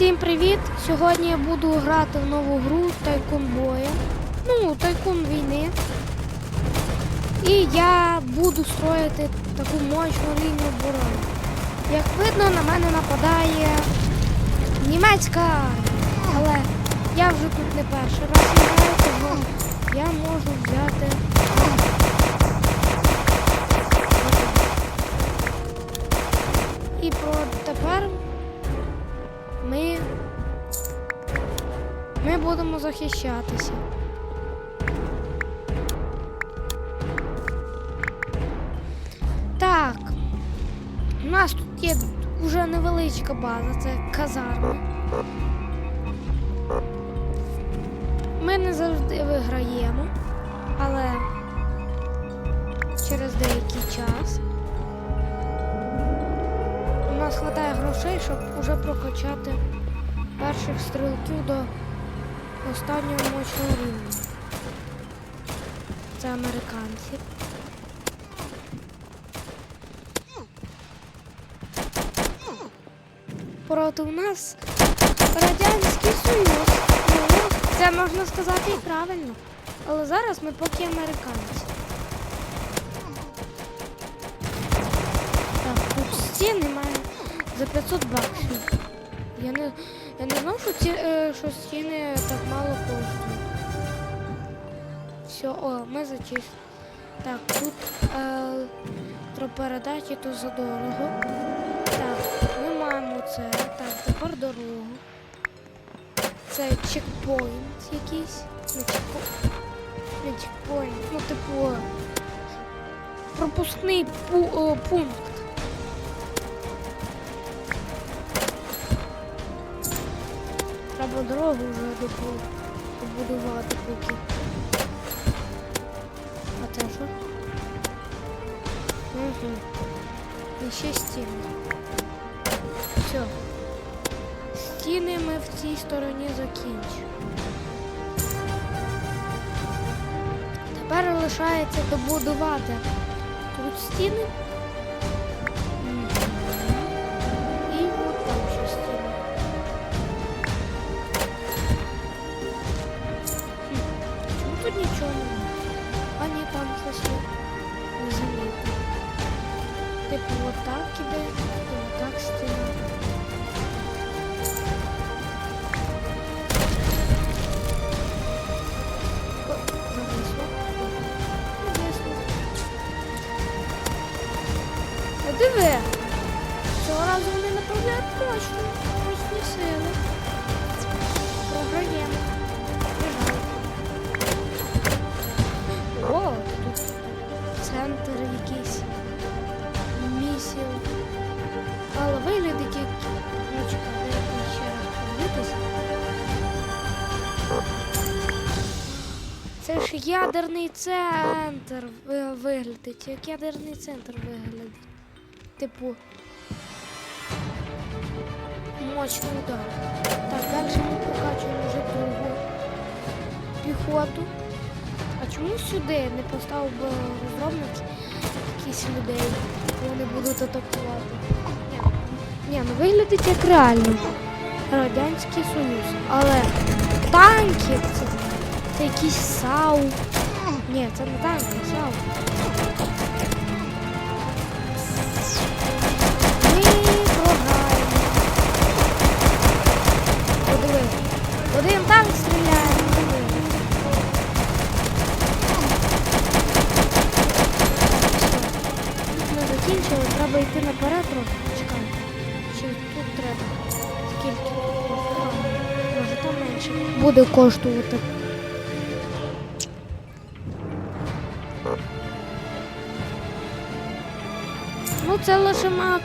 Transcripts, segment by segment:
Всім привіт! Сьогодні я буду грати в нову гру Тайкун Боя. Ну, Тайкун війни. І я буду строїти таку мощну лінію оборони. Як видно, на мене нападає німецька. Але я вже тут не перший раз граю, тому я можу взяти. І про тепер ми, ми будемо захищатися. Так, у нас тут є вже невеличка база, це казарми. Ми не завжди виграємо, але через деякий час. Нас вистачає грошей, щоб уже прокачати перших стрілків до останнього мощного рівня. Це американці. Проти у нас Радянський Союз. Ну, це можна сказати і правильно. Але зараз ми поки американці. Так, тут стіни має за 500 баксів. Я не, я не знав, що, ці, е, що стіни так мало коштують. Все, о, ми зачистили. Так, тут е, електропередачі то задорого. Так, ми маємо це. Так, тепер дорогу. Це чекпоінт якийсь. Не чекпоінт. Не чекпоінт. Ну, типу. Пропускний пу- о, пункт. Треба дорогу вже добудувати поки. А це що? Угу. І ще стіни. Все. Стіни ми в цій стороні закінчимо. Тепер лишається добудувати тут стіни. Типу, отак іде, і отак стіна. Диви. Цього разу вони направляють точно. Точні сили. Програємо. О, тут центр якийсь. Ж ядерний центр ви- виглядить. Як ядерний центр виглядить. Типу. Мощний удар. Так, далі ми прокачуємо вже другу піхоту. А чому сюди не поставив би розробник якісь людей, вони будуть атакувати? Ні, ну виглядить як реально. Радянський Союз. Але танки це, це якісь САУ. Ні, це не танки, САУ. Ми програємо. Подиви. Один танк стріляє. подиви. Ми закінчили, треба йти наперед трохи. Чекай. Чи тут треба? Скільки? Може там менше. Буде коштувати.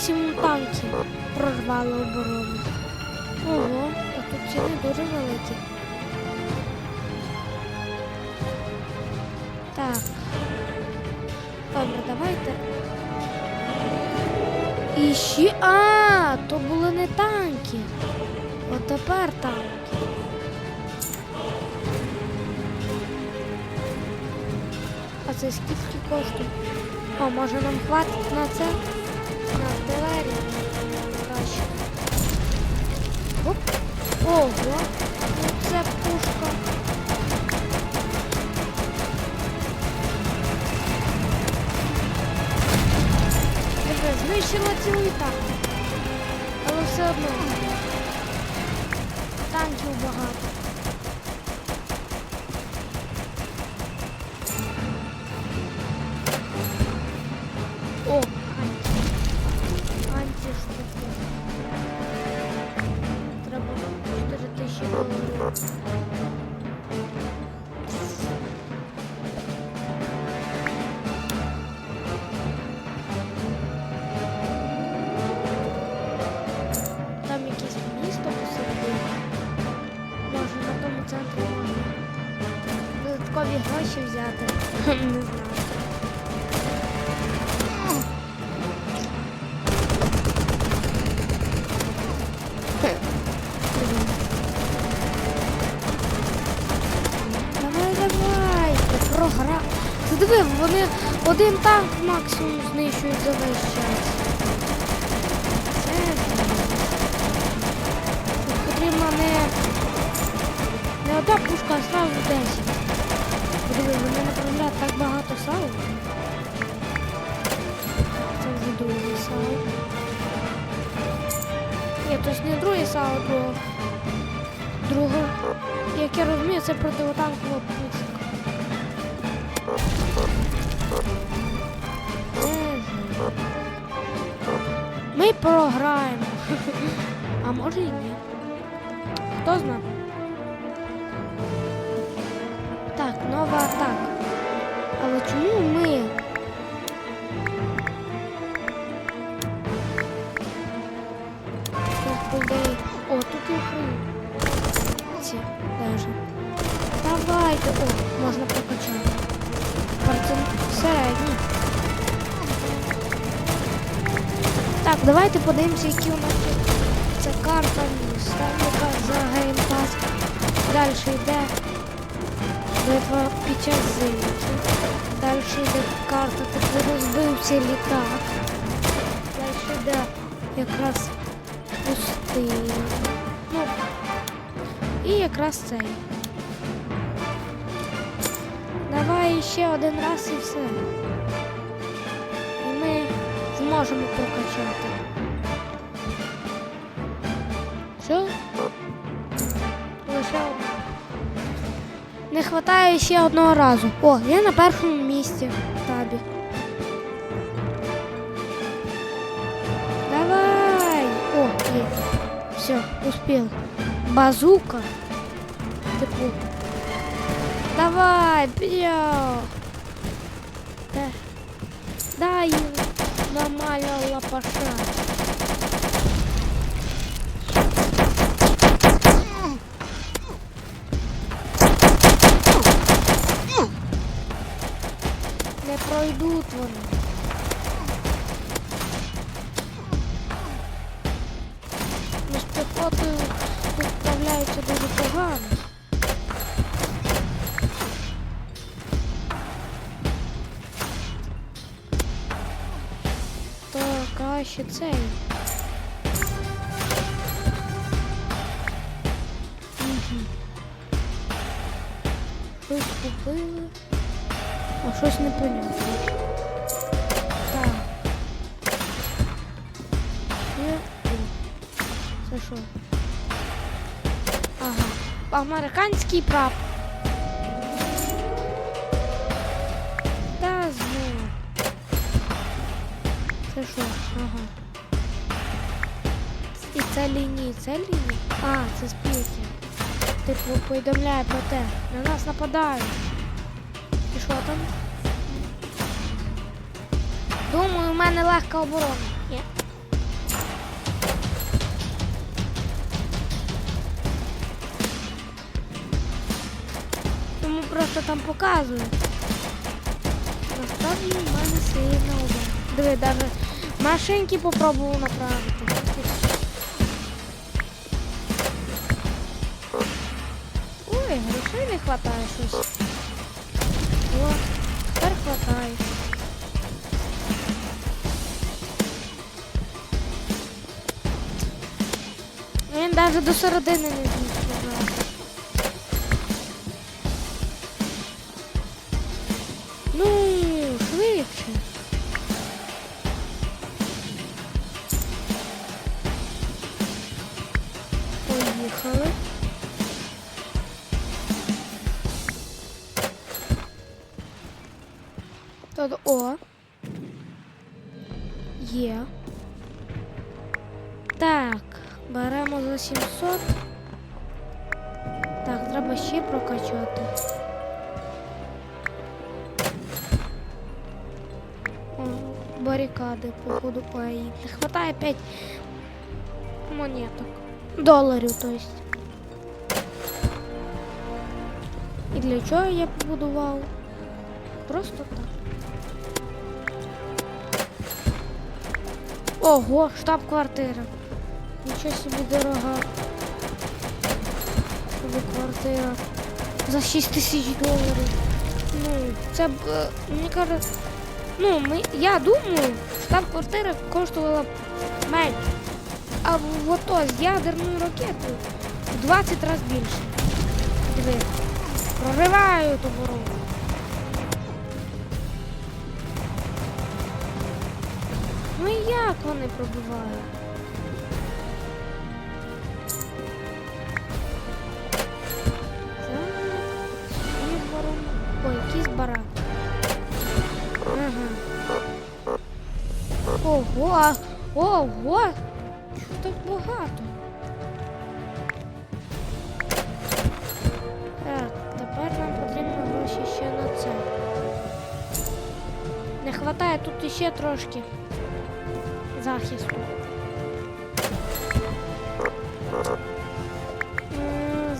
Максимум танків прорвало оборону. Ого, а тут ціни дуже великі. Так. Добре, давайте. І ще. А, то були не танки. От тепер танки. А це скільки коштує? О, може нам хватить на це? Артилерію. Краще. Оп. Ого, це пушка. Диви, знищила цілий танк. Але все одно. Танків багато. Додаткові гроші взяти. Не знаю. Давай, давай, ти програ. Ти диви, вони один танк максимум знищують за весь час. Це. Тут потрібно не, не одна пушка, а сразу 10. Диви, вони направляють так багато сал. Це вже друге сало. Ні, то ж не друге сало, друге. Друге. Як я розумію, це противотанкова пушка. Ми програємо. А може і ні. Хто знає? Так, атака. Але чому ми? Тут, О, тут і українці даже. Давайте. О, можна прокачати. Процент середній. Так, давайте подивимося, які у нас є. Це карта міста, яка за геймпас. Далі йде під час зимки. Далі йде карта, типу розбився літак. Далі йде якраз пустиня. Ну, і якраз цей. Давай ще один раз і все. І ми зможемо прокачати. Що? Не вистачає ще одного разу. О, я на першому місці в табі. Давай! О, є. Все, успел. Базука. Типу. Давай, бля. Да. Дай ему нормально лапаша. Пройдуть вони. З піхотою тут справляються дуже погано. То краще цей. Щось непонятно. Так. Є. Це що? Ага. Американський прап. Та знову. Це що? Ага. І це лінії, це лінії? А, це спілки. Типу повідомляє про те. На нас нападають. І що там? Думаю, у мене легка оборона. Ні. Тому просто там показують. Насправді в мене сильна оборона. Диви, навіть машинки попробував направити. Ой, грошей не хватає щось. Майже до середини не дійшли. Ну, швидше. Поїхали. Тут о. 700. Так, треба ще прокачати. О, барикади, походу, ой, не хватає 5 монеток. Доларів, то есть. І для чого я побудував? Просто так. Ого, штаб-квартира. Нічого собі дорога. Штаб-квартира. За 6 тисяч доларів. Ну, це б, е, мені кажуть, ну, ми, я думаю, штаб-квартира коштувала б менше. А в ото з ядерною ракетою в 20 разів більше. Диви. Прориваю ту ворогу. Ну і як вони пробивають? Ого, ого! Так багато? Так, тепер нам потрібно гроші ще на це. Не вистачає тут іще трошки захисту.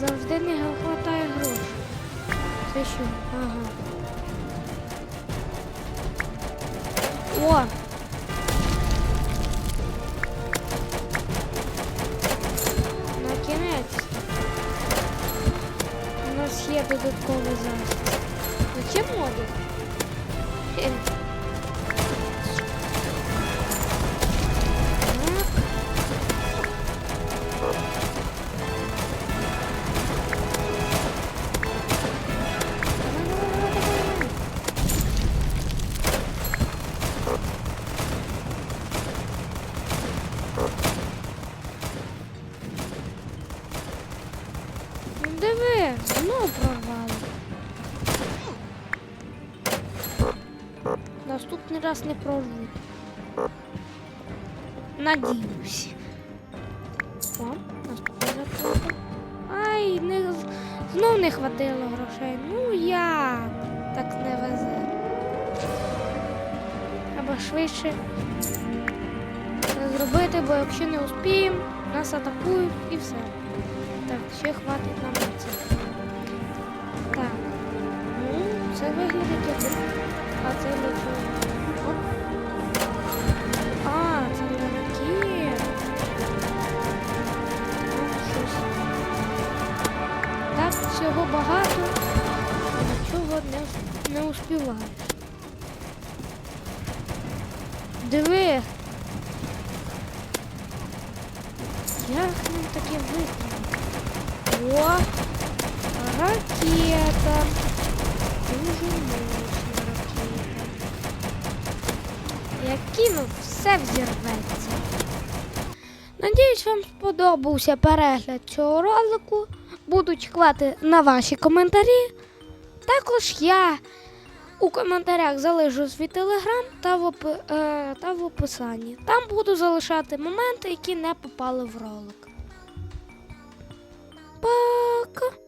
Завжди не вистачає грошей. Це що? Ага. О! На. У нас є додатковий захист. Зачем моди? Раз не прорвуть. Надіюсь. О, зарплата. Ай, не, знов не хватило грошей. Ну як? Так не везе. Треба швидше зробити, бо якщо не успіємо, нас атакують і все. Так, ще хватить нам на це. Так. Ну, це виглядить як. А це для не, успіваєш. Диви. Як нам таке витримати? О, ракета. Дуже мощна ракета. Я кину, все взірветься. Надіюсь, вам сподобався перегляд цього ролику. Буду чекати на ваші коментарі. Також я у коментарях залишу свій телеграм та в, оп... е, та в описанні. Там буду залишати моменти, які не попали в ролик. Пока!